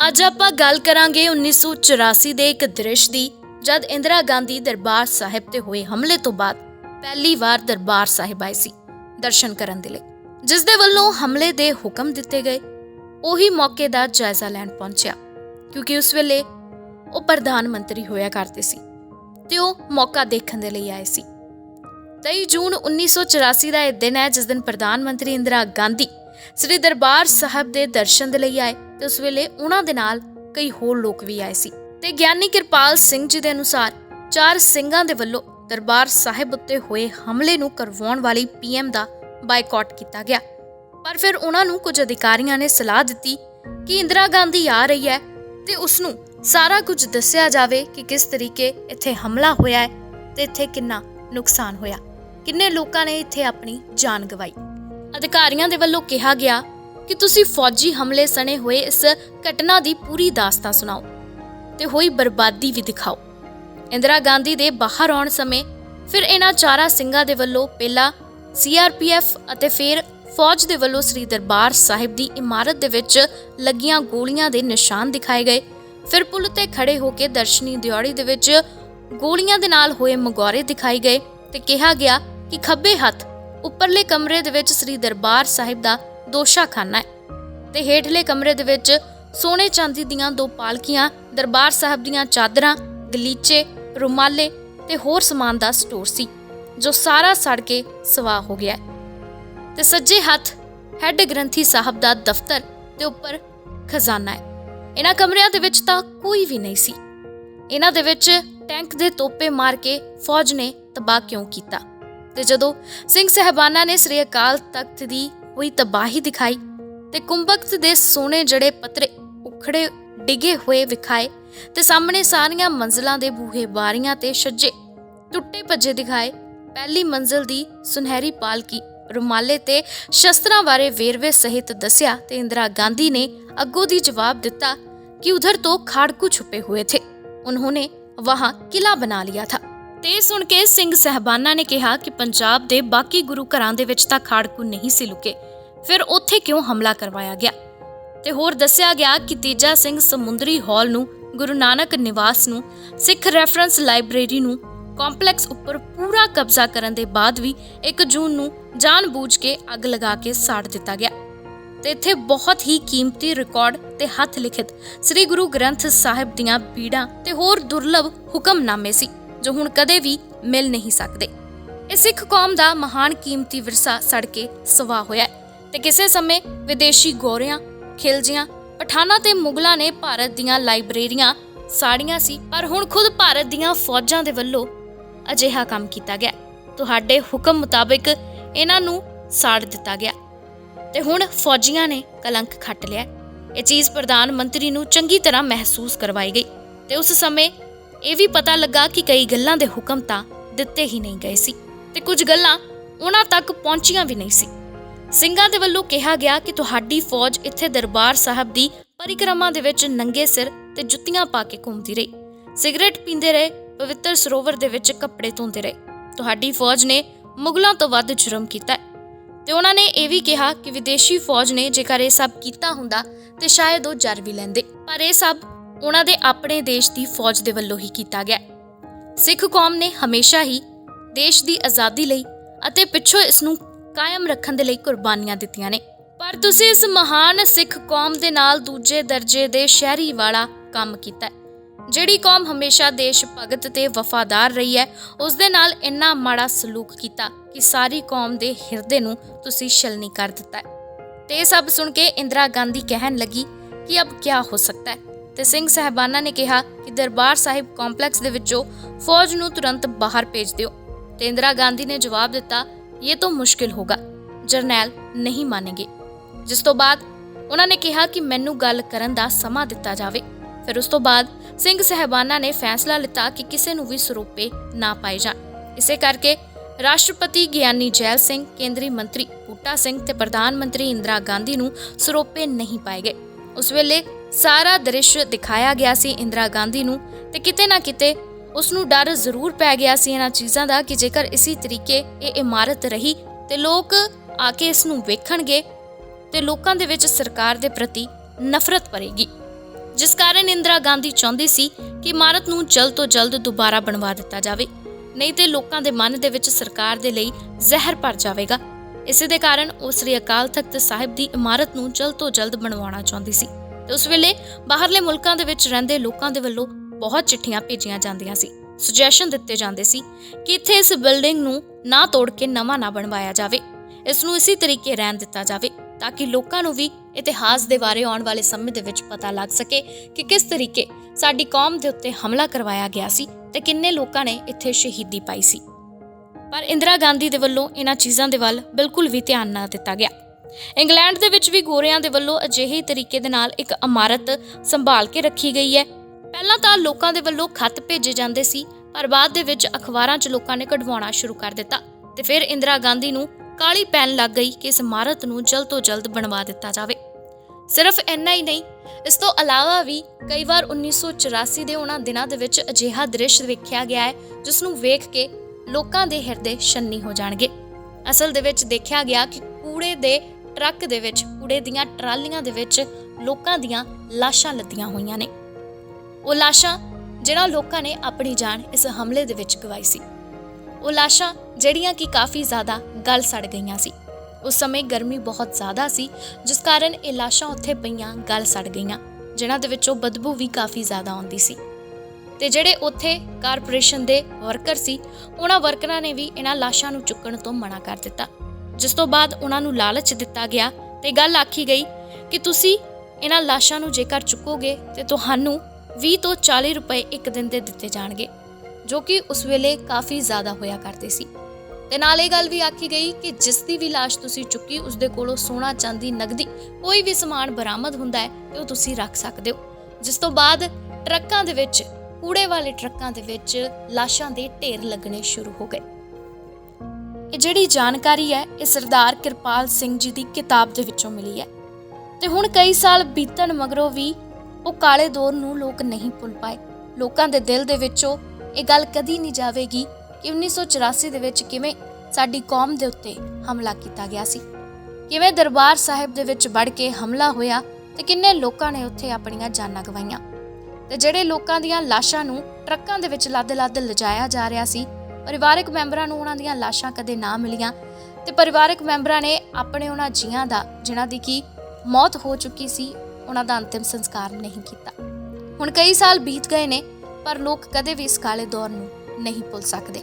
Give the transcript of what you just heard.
ਅੱਜ ਆਪਾਂ ਗੱਲ ਕਰਾਂਗੇ 1984 ਦੇ ਇੱਕ ਦ੍ਰਿਸ਼ ਦੀ, ਜਦ ਇੰਦਰਾ ਗਾਂਧੀ ਦਰਬਾਰ ਸਾਹਿਬ ਤੇ ਹੋਏ ਹਮਲੇ ਤੋਂ ਬਾਅਦ ਪਹਿਲੀ ਵਾਰ ਦਰਬਾਰ ਸਾਹਿਬ ਆਏ ਸੀ ਦਰਸ਼ਨ ਕਰਨ ਦੇ ਲਈ, ਜਿਸ ਦੇ ਵੱਲੋਂ ਹਮਲੇ ਦੇ ਹੁਕਮ ਦਿੱਤੇ ਗਏ। ਉਹੀ ਮੌਕੇ ਦਾ ਜਾਇਜ਼ਾ ਲੈਣ ਪਹੁੰਚਿਆ, ਕਿਉਂਕਿ ਉਸ ਵੇਲੇ ਉਹ ਪ੍ਰਧਾਨ ਮੰਤਰੀ ਹੋਇਆ ਕਰਦੇ ਸੀ ਤੇ ਉਹ ਮੌਕਾ ਦੇਖਣ ਦੇ ਲਈ ਆਏ ਸੀ। 23 ਜੂਨ 1984 ਦਾ ਇਹ ਦਿਨ ਹੈ ਜਿਸ ਦਿਨ ਪ੍ਰਧਾਨ ਮੰਤਰੀ ਇੰਦਰਾ ਗਾਂਧੀ ਸ੍ਰੀ ਦਰਬਾਰ ਸਾਹਿਬ ਦੇ ਦਰਸ਼ਨ ਦੇ ਲਈ ਆਏ। ਤੇ ਉਸ ਵੇਲੇ ਉਹਨਾਂ ਦੇ ਨਾਲ ਕਈ ਹੋਰ ਲੋਕ ਵੀ ਆਏ ਸੀ। ਤੇ ਗਿਆਨੀ ਕਿਰਪਾਲ ਸਿੰਘ ਜੀ ਦੇ ਅਨੁਸਾਰ ਚਾਰ ਸਿੰਘਾਂ ਦੇ ਵੱਲੋਂ ਦਰਬਾਰ ਸਾਹਿਬ ਉੱਤੇ ਹੋਏ ਹਮਲੇ ਨੂੰ ਕਰਵਾਉਣ ਵਾਲੀ ਪੀਐਮ ਦਾ ਬਾਈਕਾਟ ਕੀਤਾ ਗਿਆ। ਪਰ ਫਿਰ ਉਹਨਾਂ ਨੂੰ ਕੁਝ ਅਧਿਕਾਰੀਆਂ ਨੇ ਸਲਾਹ ਦਿੱਤੀ ਕਿ ਇੰਦਰਾ ਗਾਂਧੀ ਆ ਰਹੀ ਹੈ ਤੇ ਉਸ ਨੂੰ ਸਾਰਾ ਕੁਝ ਦੱਸਿਆ ਜਾਵੇ ਕਿ ਕਿਸ ਤਰੀਕੇ ਇੱਥੇ ਹਮਲਾ ਹੋਇਆ ਹੈ ਤੇ ਇੱਥੇ ਕਿੰਨਾ ਨੁਕਸਾਨ ਹੋਇਆ। ਕਿੰਨੇ ਲੋਕਾਂ ਨੇ ਇੱਥੇ ਆਪਣੀ ਜਾਨ ਗਵਾਈ। ਅਧਿਕਾਰੀਆਂ ਦੇ ਵੱਲੋਂ ਕਿਹਾ ਗਿਆ ਕਿ ਤੁਸੀਂ ਫੌਜੀ ਹਮਲੇ ਸਣੇ ਹੋਏ ਇਸ ਘਟਨਾ ਦੀ ਪੂਰੀ ਦਾਸਤਾਨ ਸੁਣਾਓ ਤੇ ਹੋਈ ਬਰਬਾਦੀ ਵੀ ਦਿਖਾਓ। ਇੰਦਰਾ ਗਾਂਧੀ ਦੇ ਬਾਹਰ ਆਉਣ ਸਮੇਂ ਫਿਰ ਇਹਨਾਂ ਚਾਰਾਂ ਸਿੰਘਾਂ ਦੇ ਵੱਲੋਂ ਪਹਿਲਾਂ ਸੀਆਰਪੀਐਫ ਅਤੇ ਫਿਰ ਫੌਜ ਦੇ ਵੱਲੋਂ ਸ੍ਰੀ ਦਰਬਾਰ ਸਾਹਿਬ ਦੀ ਇਮਾਰਤ ਦੇ ਵਿੱਚ ਲੱਗੀਆਂ ਗੋਲੀਆਂ ਦੇ ਨਿਸ਼ਾਨ ਦਿਖਾਏ ਗਏ। ਫਿਰ ਪੁਲ ਤੇ ਖੜੇ ਹੋ ਕੇ ਦਰਸ਼ਨੀ ਦਿਹਾੜੀ ਦੇ ਵਿੱਚ ਗੋਲੀਆਂ ਦੇ ਨਾਲ ਹੋਏ ਮਗੌਰੇ ਦਿਖਾਈ ਗਏ ਤੇ ਕਿਹਾ ਗਿਆ ਕਿ ਖੱਬੇ ਹੱਥ ਉੱਪਰਲੇ ਕਮਰੇ ਦੇ ਵਿੱਚ ਸ੍ਰੀ ਦਰਬਾਰ ਸਾਹਿਬ ਦਾ ਦੋਸ਼ਾਖਾਨਾ ਹੈ। ਤੇ ਹੇਠਲੇ ਕਮਰੇ ਦੇ ਵਿੱਚ ਸੋਨੇ ਚਾਂਦੀ ਦੀਆਂ ਦੋ ਪਾਲਕੀਆਂ, ਦਰਬਾਰ ਸਾਹਿਬ ਦੀਆਂ ਚਾਦਰਾਂ, ਗਲੀਚੇ, ਰੁਮਾਲੇ ਤੇ ਹੋਰ ਸਮਾਨ ਦਾ ਸਟੋਰ ਸੀ, ਜੋ ਸਾਰਾ ਸੜ ਕੇ ਸਵਾਹ ਹੋ ਗਿਆ ਤੇ ਸੱਜੇ ਹੱਥ ਹੈੱਡ ਗ੍ਰੰਥੀ ਸਾਹਿਬ ਦਾ ਦਫ਼ਤਰ ਤੇ ਉੱਪਰ ਖਜ਼ਾਨਾ ਹੈ। ਇਹਨਾਂ ਕਮਰਿਆਂ ਦੇ ਵਿੱਚ ਤਾਂ ਕੋਈ ਵੀ ਨਹੀਂ ਸੀ। ਇਹਨਾਂ ਦੇ ਵਿੱਚ ਟੈਂਕ ਦੇ ਤੋਪੇ ਮਾਰ ਕੇ ਫੌਜ ਨੇ ਤਬਾਹ ਕਿਉਂ ਕੀਤਾ? ਤੇ ਜਦੋਂ ਸਿੰਘ ਸਹਿਬਾਨਾ ਨੇ ਸ੍ਰੀ ਅਕਾਲ ਤਖਤ ਦੀ ਹੋਈ ਤਬਾਹੀ ਦਿਖਾਈ ਤੇ ਕੁੰਭਕਤ ਦੇ ਸੋਨੇ ਜੜੇ ਪੱਤਰੇ ਉਖੜੇ ਡਿਗੇ ਹੋਏ ਵਿਖਾਏ ਤੇ ਸਾਹਮਣੇ ਸਾਰੀਆਂ ਮੰਜ਼ਲਾਂ ਦੇ ਬੂਹੇ ਬਾਰੀਆਂ ਤੇ ਛੱਜੇ ਟੁੱਟੇ ਭੱਜੇ ਦਿਖਾਏ ਪਹਿਲੀ ਮੰਜ਼ਲ ਦੀ ਸੁਨਹਿਰੀ ਪਾਲਕੀ ਰੁਮਾਲੇ ਤੇ ਸ਼ਸਤਰਾਂ ਬਾਰੇ ਵੇਰਵੇ ਸਹਿਤ ਦੱਸਿਆ ਤੇ ਇੰਦਰਾ ਗਾਂਧੀ ਨੇ ਅੱਗੋਂ ਦੀ ਜਵਾਬ ਦਿੱਤਾ कि उधर तो खाड़कू छुपे हुए थे उन्होंने वहां किला बना लिया था ਤੇ ਇਹ ਸੁਣ ਕੇ ਸਿੰਘ ਸਹਿਬਾਨਾ ਨੇ ਕਿਹਾ ਕਿ ਪੰਜਾਬ ਦੇ ਬਾਕੀ ਗੁਰੂ ਘਰਾਂ ਦੇ ਵਿੱਚ ਤਾਂ ਖਾੜਕੂ ਨਹੀਂ ਸੀ ਲੁਕੇ। ਫਿਰ ਉੱਥੇ ਕਿਉਂ ਹਮਲਾ ਕਰਵਾਇਆ ਗਿਆ? ਤੇ ਹੋਰ ਦੱਸਿਆ ਗਿਆ ਕਿ ਤੀਜਾ ਸਿੰਘ ਸਮੁੰਦਰੀ ਹਾਲ ਨੂੰ, ਗੁਰੂ ਨਾਨਕ ਨਿਵਾਸ ਨੂੰ, ਸਿੱਖ ਰੈਫਰੈਂਸ ਲਾਇਬ੍ਰੇਰੀ ਨੂੰ, ਕੰਪਲੈਕਸ ਉੱਪਰ ਪੂਰਾ ਕਬਜ਼ਾ ਕਰਨ ਦੇ ਬਾਅਦ ਵੀ 1 ਜੂਨ ਨੂੰ ਜਾਣਬੁੱਝ ਕੇ ਅੱਗ ਲਗਾ ਕੇ ਸਾੜ ਦਿੱਤਾ ਗਿਆ। ਤੇ ਇੱਥੇ ਬਹੁਤ ਹੀ ਕੀਮਤੀ ਰਿਕਾਰਡ ਤੇ ਹੱਥ ਲਿਖਿਤ ਸ੍ਰੀ ਗੁਰੂ ਗ੍ਰੰਥ ਸਾਹਿਬ ਦੀਆਂ ਪੀੜਾਂ ਤੇ ਹੋਰ ਦੁਰਲਭ ਹੁਕਮਨਾਮੇ ਸੀ। ਜੋ ਹੁਣ ਕਦੇ ਵੀ ਮਿਲ ਨਹੀਂ ਸਕਦੇ। ਇਹ ਸਿੱਖ ਕੌਮ ਦਾ ਮਹਾਨ ਕੀਮਤੀ ਵਿਰਸਾ ਸੜ ਕੇ ਸਵਾ ਹੋਇਆ ਹੈ ਤੇ ਕਿਸੇ ਸਮੇਂ ਵਿਦੇਸ਼ੀ ਗੋਰਿਆਂ, ਖਿਲਜੀਆਂ, ਪਠਾਨਾਂ ਤੇ ਮੁਗਲਾਂ ਨੇ ਭਾਰਤ ਦੀਆਂ ਲਾਇਬ੍ਰੇਰੀਆਂ ਸਾੜੀਆਂ ਸੀ, ਪਰ ਹੁਣ ਖੁਦ ਭਾਰਤ ਦੀਆਂ ਫੌਜਾਂ ਦੇ ਵੱਲੋਂ ਅਜਿਹਾ ਕੰਮ ਕੀਤਾ ਗਿਆ ਤੁਹਾਡੇ ਹੁਕਮ ਮੁਤਾਬਿਕ ਇਹਨਾਂ ਨੂੰ ਸਾੜ ਦਿੱਤਾ ਗਿਆ ਤੇ ਹੁਣ ਫੌਜੀਆਂ ਨੇ ਕਲੰਕ ਖੱਟ ਲਿਆ ਇਹ ਚੀਜ਼ ਪ੍ਰਧਾਨ ਮੰਤਰੀ ਨੂੰ ਚੰਗੀ ਤਰ੍ਹਾਂ ਮਹਿਸੂਸ ਕਰਵਾਈ ਗਈ। ਤੇ ਉਸ ਸਮੇਂ ਇਹ ਵੀ ਪਤਾ ਲੱਗਾ ਕਿ ਕਈ ਗੱਲਾਂ ਦੇ ਹੁਕਮ ਤਾਂ ਦਿੱਤੇ ਹੀ ਨਹੀਂ ਗਏ ਸੀ ਤੇ ਕੁਝ ਗੱਲਾਂ ਉਹਨਾਂ ਤੱਕ ਪਹੁੰਚੀਆਂ ਵੀ ਨਹੀਂ ਸੀ। ਸਿੰਘਾਂ ਦੇ ਵੱਲੋਂ ਕਿਹਾ ਗਿਆ ਕਿ ਤੁਹਾਡੀ ਫੌਜ ਇੱਥੇ ਦਰਬਾਰ ਸਾਹਿਬ ਦੀ ਪਰਿਕਰਮਾ ਦੇ ਵਿੱਚ ਨੰਗੇ ਸਿਰ ਤੇ ਜੁੱਤੀਆਂ ਪਾ ਕੇ ਘੁੰਮਦੀ ਰਹੀ। ਸਿਗਰਟ ਪੀਂਦੇ ਰਹੇ, ਪਵਿੱਤਰ ਸਰੋਵਰ ਦੇ ਵਿੱਚ ਕੱਪੜੇ ਧੋਂਦੇ ਰਹੇ। ਤੁਹਾਡੀ ਫੌਜ ਨੇ ਮੁਗਲਾਂ ਤੋਂ ਵੱਧ ਜੁਰਮ ਕੀਤਾ ਤੇ ਉਹਨਾਂ ਨੇ ਇਹ ਵੀ ਕਿਹਾ ਕਿ ਵਿਦੇਸ਼ੀ ਫੌਜ ਨੇ ਜੇਕਰ ਇਹ ਸਭ ਕੀਤਾ ਹੁੰਦਾ ਤੇ ਸ਼ਾਇਦ ਉਹ ਜਰ ਵੀ ਲੈਂਦੇ। ਪਰ ਇਹ ਸਭ ਉਹਨਾਂ ਦੇ ਆਪਣੇ ਦੇਸ਼ ਦੀ ਫੌਜ ਦੇ ਵੱਲੋਂ ਹੀ ਕੀਤਾ ਗਿਆ। ਸਿੱਖ ਕੌਮ ਨੇ ਹਮੇਸ਼ਾ ਹੀ ਦੇਸ਼ ਦੀ ਆਜ਼ਾਦੀ ਲਈ ਅਤੇ ਪਿੱਛੋਂ ਇਸ ਨੂੰ ਕਾਇਮ ਰੱਖਣ ਦੇ ਲਈ ਕੁਰਬਾਨੀਆਂ ਦਿੱਤੀਆਂ ਨੇ। ਪਰ ਤੁਸੀਂ ਇਸ ਮਹਾਨ ਸਿੱਖ ਕੌਮ ਦੇ ਨਾਲ ਦੂਜੇ ਦਰਜੇ ਦੇ ਸ਼ਹਿਰੀ ਵਾਲਾ ਕੰਮ ਕੀਤਾ ਜਿਹੜੀ ਕੌਮ ਹਮੇਸ਼ਾ ਦੇਸ਼ ਭਗਤ ਤੇ ਵਫਾਦਾਰ ਰਹੀ ਹੈ, ਉਸ ਦੇ ਨਾਲ ਇੰਨਾ ਮਾੜਾ ਸਲੂਕ ਕੀਤਾ ਕਿ ਸਾਰੀ ਕੌਮ ਦੇ ਹਿਰਦੇ ਨੂੰ ਤੁਸੀਂ ਛਲਨੀ ਕਰ ਦਿੱਤਾ ਤੇ ਇਹ ਸਭ ਸੁਣ ਕੇ ਇੰਦਰਾ ਗਾਂਧੀ ਕਹਿਣ ਲੱਗੀ ਕਿ ਅਬ ਕੀ ਹੋ ਸਕਦਾ ਹੈ? ਤੇ ਸਿੰਘ ਸਹਿਬਾਨਾ ਨੇ ਕਿਹਾ ਕਿ ਦਰਬਾਰ ਸਾਹਿਬ ਕੰਪਲੈਕਸ ਦੇ ਵਿੱਚੋਂ ਫੌਜ ਨੂੰ ਤੁਰੰਤ ਬਾਹਰ ਭੇਜ ਦਿਓ। ਤੇ ਇੰਦਰਾ ਗਾਂਧੀ ਨੇ ਜਵਾਬ ਦਿੱਤਾ, ਇਹ ਤਾਂ ਮੁਸ਼ਕਿਲ ਹੋਗਾ। ਜਰਨੈਲ ਨਹੀਂ ਮੰਨੇਗੇ ਜਿਸ ਤੋਂ ਬਾਅਦ ਉਹਨਾਂ ਨੇ ਕਿਹਾ ਕਿ ਮੈਨੂੰ ਗੱਲ ਕਰਨ ਦਾ ਸਮਾਂ ਦਿੱਤਾ ਜਾਵੇ। ਫਿਰ ਉਸ ਤੋਂ ਬਾਅਦ ਸਿੰਘ ਸਹਿਬਾਨਾ ਨੇ ਫੈਸਲਾ ਲਿੱਤਾ ਕਿ ਕਿਸੇ ਨੂੰ ਵੀ ਸਰੂਪੇ ਨਾ ਪਾਏ ਜਾਣ। ਇਸੇ ਕਰਕੇ ਰਾਸ਼ਟਰਪਤੀ ਗਿਆਨੀ ਜੈਲ ਸਿੰਘ, ਕੇਂਦਰੀ ਮੰਤਰੀ ਬੂਟਾ ਸਿੰਘ ਤੇ ਪ੍ਰਧਾਨ ਮੰਤਰੀ ਇੰਦਰਾ ਗਾਂਧੀ ਨੂੰ ਸਰੋਪੇ ਨਹੀਂ ਪਾਏ ਗਏ। ਉਸ ਵੇਲੇ ਸਾਰਾ ਦ੍ਰਿਸ਼ ਦਿਖਾਇਆ ਗਿਆ ਸੀ ਇੰਦਰਾ ਗਾਂਧੀ ਨੂੰ ਤੇ ਕਿਤੇ ਨਾ ਕਿਤੇ ਉਸ ਨੂੰ ਡਰ ਜ਼ਰੂਰ ਪੈ ਗਿਆ ਸੀ ਇਹਨਾਂ ਚੀਜ਼ਾਂ ਦਾ ਕਿ ਜੇਕਰ ਇਸੇ ਤਰੀਕੇ ਇਹ ਇਮਾਰਤ ਰਹੀ ਤੇ ਲੋਕ ਆ ਕੇ ਇਸ ਨੂੰ ਵੇਖਣਗੇ ਤੇ ਲੋਕਾਂ ਦੇ ਵਿੱਚ ਸਰਕਾਰ ਦੇ ਪ੍ਰਤੀ ਨਫ਼ਰਤ ਭਰੇਗੀ। ਜਿਸ ਕਾਰਨ ਇੰਦਰਾ ਗਾਂਧੀ ਚਾਹੁੰਦੀ ਸੀ ਕਿ ਇਮਾਰਤ ਨੂੰ ਜਲਦ ਤੋਂ ਜਲਦ ਦੁਬਾਰਾ ਬਣਵਾ ਦਿੱਤਾ ਜਾਵੇ, ਨਹੀਂ ਤੇ ਲੋਕਾਂ ਦੇ ਮਨ ਦੇ ਵਿੱਚ ਸਰਕਾਰ ਦੇ ਲਈ ਜ਼ਹਿਰ ਭਰ ਜਾਵੇਗਾ। ਇਸੇ ਦੇ ਕਾਰਨ ਉਹ ਸ੍ਰੀ ਅਕਾਲ ਤਖਤ ਸਾਹਿਬ ਦੀ ਇਮਾਰਤ ਨੂੰ ਜਲਦ ਤੋਂ ਜਲਦ ਬਣਵਾਉਣਾ ਚਾਹੁੰਦੀ ਸੀ। ਤੇ ਉਸ ਵੇਲੇ ਬਾਹਰਲੇ ਮੁਲਕਾਂ ਦੇ ਵਿੱਚ ਰਹਿੰਦੇ ਲੋਕਾਂ ਦੇ ਵੱਲੋਂ ਬਹੁਤ ਚਿੱਠੀਆਂ ਭੇਜੀਆਂ ਜਾਂਦੀਆਂ ਸੀ। ਸੁਜੈਸ਼ਨ ਦਿੱਤੇ ਜਾਂਦੇ ਸੀ ਕਿ ਇੱਥੇ ਇਸ ਬਿਲਡਿੰਗ ਨੂੰ ਨਾ ਤੋੜ ਕੇ ਨਵਾਂ ਨਾ ਬਣਵਾਇਆ ਜਾਵੇ। ਇਸ ਨੂੰ ਇਸੇ ਤਰੀਕੇ ਰਹਿਣ ਦਿੱਤਾ ਜਾਵੇ ਤਾਂ ਕਿ ਲੋਕਾਂ ਨੂੰ ਵੀ ਇਤਿਹਾਸ ਦੇ ਬਾਰੇ ਆਉਣ ਵਾਲੇ ਸਮੇਂ ਦੇ ਵਿੱਚ ਪਤਾ ਲੱਗ ਸਕੇ ਕਿ ਕਿਸ ਤਰੀਕੇ ਸਾਡੀ ਕੌਮ ਦੇ ਉੱਤੇ ਹਮਲਾ ਕਰਵਾਇਆ ਗਿਆ ਸੀ ਤੇ ਕਿੰਨੇ ਲੋਕਾਂ ਨੇ ਇੱਥੇ ਸ਼ਹੀਦੀ ਪਾਈ ਸੀ। ਪਰ ਇੰਦਰਾ ਗਾਂਧੀ ਦੇ ਵੱਲੋਂ ਇਹਨਾਂ ਚੀਜ਼ਾਂ ਦੇ ਵੱਲ ਬਿਲਕੁਲ ਵੀ ਧਿਆਨ ਨਾ ਦਿੱਤਾ ਗਿਆ। ਇੰਗਲੈਂਡ ਦੇ ਵਿੱਚ ਵੀ ਗੋਰਿਆਂ ਦੇ ਵੱਲੋਂ ਅਜਿਹੇ ਤਰੀਕੇ ਦੇ ਨਾਲ ਇੱਕ ਇਮਾਰਤ ਸੰਭਾਲ ਕੇ ਰੱਖੀ ਗਈ ਹੈ। ਪਹਿਲਾਂ ਤਾਂ ਲੋਕਾਂ ਦੇ ਵੱਲੋਂ ਖੱਤ ਭੇਜੇ ਜਾਂਦੇ ਸੀ, ਪਰ ਬਾਅਦ ਦੇ ਵਿੱਚ ਅਖਬਾਰਾਂ 'ਚ ਲੋਕਾਂ ਨੇ ਕਢਵਾਉਣਾ ਸ਼ੁਰੂ ਕਰ ਦਿੱਤਾ ਤੇ ਫਿਰ ਇੰਦਰਾ ਗਾਂਧੀ ਨੂੰ ਕਾਲੀ ਪੈਨ ਲੱਗ ਗਈ ਕਿ ਇਸ ਇਮਾਰਤ ਨੂੰ ਜਲਦ ਤੋਂ ਜਲਦ ਬਣਵਾ ਦਿੱਤਾ ਜਾਵੇ। ਸਿਰਫ ਇੰਨਾ ਹੀ ਨਹੀਂ, ਇਸ ਤੋਂ ਇਲਾਵਾ ਵੀ ਕਈ ਵਾਰ 1984 ਦੇ ਉਹਨਾਂ ਦਿਨਾਂ ਦੇ ਵਿੱਚ ਅਜਿਹਾ ਦ੍ਰਿਸ਼ ਵੇਖਿਆ ਗਿਆ ਹੈ, ਜਿਸ ਨੂੰ ਵੇਖ ਕੇ ਲੋਕਾਂ ਦੇ ਹਿਰਦੇ ਛੰਨੀ ਹੋ ਜਾਣਗੇ। ਅਸਲ ਦੇ ਵਿੱਚ ਦੇਖਿਆ ਗਿਆ ਕਿ ਕੂੜੇ ਦੇ ਟਰੱਕ ਦੇ ਵਿੱਚ, ਕੂੜੇ ਦੀਆਂ ਟਰਾਲੀਆਂ ਦੇ ਵਿੱਚ ਲੋਕਾਂ ਦੀਆਂ ਲਾਸ਼ਾਂ ਲੱਦੀਆਂ ਹੋਈਆਂ ਨੇ। ਉਹ ਲਾਸ਼ਾਂ ਜਿਹੜਾ ਲੋਕਾਂ ਨੇ ਆਪਣੀ ਜਾਨ ਇਸ ਹਮਲੇ ਦੇ ਵਿੱਚ ਗਵਾਈ ਸੀ। ਉਹ ਲਾਸ਼ਾਂ ਜਿਹੜੀਆਂ ਕਿ ਕਾਫੀ ਜ਼ਿਆਦਾ ਗਲ ਸੜ ਗਈਆਂ ਸੀ। ਉਸ ਸਮੇਂ ਗਰਮੀ ਬਹੁਤ ਜ਼ਿਆਦਾ ਸੀ, ਜਿਸ ਕਾਰਨ ਇਹ ਲਾਸ਼ਾਂ ਉੱਥੇ ਪਈਆਂ ਗਲ ਸੜ ਗਈਆਂ, ਜਿਨ੍ਹਾਂ ਦੇ ਵਿੱਚੋਂ ਬਦਬੂ ਵੀ ਕਾਫੀ ਜ਼ਿਆਦਾ ਆਉਂਦੀ ਸੀ। ਤੇ ਜਿਹੜੇ ਉੱਥੇ ਕਾਰਪੋਰੇਸ਼ਨ ਦੇ ਵਰਕਰ ਸੀ, ਉਹਨਾਂ ਵਰਕਰਾਂ ਨੇ ਵੀ ਇਹਨਾਂ ਲਾਸ਼ਾਂ ਨੂੰ ਚੁੱਕਣ ਤੋਂ ਮਨਾ ਕਰ ਦਿੱਤਾ। ਜਿਸ ਤੋਂ ਬਾਅਦ ਉਹਨਾਂ ਨੂੰ ਲਾਲਚ ਦਿੱਤਾ ਗਿਆ ਤੇ ਗੱਲ ਆਖੀ ਗਈ ਕਿ ਤੁਸੀਂ ਇਹਨਾਂ ਲਾਸ਼ਾਂ ਨੂੰ ਜੇਕਰ ਚੁੱਕੋਗੇ ਤੇ ਤੁਹਾਨੂੰ 20 ਤੋਂ 40 ਰੁਪਏ ਇੱਕ ਦਿਨ ਦੇ ਦਿੱਤੇ ਜਾਣਗੇ, ਜੋ ਕਿ ਉਸ ਵੇਲੇ ਕਾਫੀ ਜ਼ਿਆਦਾ ਹੋਇਆ ਕਰਦੇ ਸੀ। ਤੇ ਨਾਲ ਇਹ ਗੱਲ ਵੀ ਆਖੀ ਗਈ ਕਿ ਜਿਸ ਦੀ ਵੀ ਲਾਸ਼ ਤੁਸੀਂ ਚੁੱਕੀ ਉਸ ਦੇ ਕੋਲੋਂ ਸੋਨਾ, ਚਾਂਦੀ, ਨਗਦੀ ਕੋਈ ਵੀ ਸਮਾਨ ਬਰਾਮਦ ਹੁੰਦਾ ਹੈ ਤੇ ਉਹ ਤੁਸੀਂ ਰੱਖ ਸਕਦੇ ਹੋ। ਜਿਸ ਤੋਂ ਬਾਅਦ ਟਰੱਕਾਂ ਦੇ ਵਿੱਚ, ਕੂੜੇ ਵਾਲੇ ਟਰੱਕਾਂ ਦੇ ਵਿੱਚ ਲਾਸ਼ਾਂ ਦੇ ਢੇਰ ਲੱਗਣੇ ਸ਼ੁਰੂ ਹੋ ਗਏ। ਇਹ ਜਿਹੜੀ ਜਾਣਕਾਰੀ ਹੈ ਇਹ ਸਰਦਾਰ ਕਿਰਪਾਲ ਸਿੰਘ ਜੀ ਦੀ ਕਿਤਾਬ ਦੇ ਵਿੱਚੋਂ ਮਿਲੀ ਹੈ। ਤੇ ਹੁਣ ਕਈ ਸਾਲ ਬੀਤਣ ਮਗਰੋਂ ਵੀ ਉਹ ਕਾਲੇ ਦੌਰ ਨੂੰ ਲੋਕ ਨਹੀਂ ਭੁੱਲ ਪਾਏ। ਲੋਕਾਂ ਦੇ ਦਿਲ ਦੇ ਵਿੱਚੋਂ ਇਹ ਗੱਲ ਕਦੀ ਨਹੀਂ ਜਾਵੇਗੀ ਕਿ 1984 ਦੇ ਵਿੱਚ ਕਿਵੇਂ ਸਾਡੀ ਕੌਮ ਦੇ ਉੱਤੇ ਹਮਲਾ ਕੀਤਾ ਗਿਆ ਸੀ। ਕਿਵੇਂ ਦਰਬਾਰ ਸਾਹਿਬ ਦੇ ਵਿੱਚ ਵੜ ਕੇ ਹਮਲਾ ਹੋਇਆ ਤੇ ਕਿੰਨੇ ਲੋਕਾਂ ਨੇ ਉੱਥੇ ਆਪਣੀਆਂ ਜਾਨਾਂ ਗਵਾਈਆਂ। ਤੇ ਜਿਹੜੇ ਲੋਕਾਂ ਦੀਆਂ ਲਾਸ਼ਾਂ ਨੂੰ ਟਰੱਕਾਂ ਦੇ ਵਿੱਚ ਲੱਦ-ਲੱਦ ਲਿਜਾਇਆ ਜਾ ਰਿਹਾ ਸੀ ਪਰਿਵਾਰਕ ਮੈਂਬਰਾਂ ਨੂੰ ਉਹਨਾਂ ਦੀਆਂ ਲਾਸ਼ਾਂ ਕਦੇ ਨਾ ਮਿਲੀਆਂ ਤੇ ਪਰਿਵਾਰਕ ਮੈਂਬਰਾਂ ਨੇ ਆਪਣੇ ਉਹਨਾਂ ਜੀਆਂ ਦਾ, ਜਿਨ੍ਹਾਂ ਦੀ ਕੀ ਮੌਤ ਹੋ ਚੁੱਕੀ ਸੀ, ਉਹਨਾਂ ਦਾ ਅੰਤਿਮ ਸੰਸਕਾਰ ਨਹੀਂ ਕੀਤਾ। ਹੁਣ ਕਈ ਸਾਲ ਬੀਤ ਗਏ ਨੇ, ਪਰ ਲੋਕ ਕਦੇ ਵੀ ਇਸ ਕਾਲੇ ਦੌਰ ਨੂੰ ਨਹੀਂ ਭੁੱਲ ਸਕਦੇ।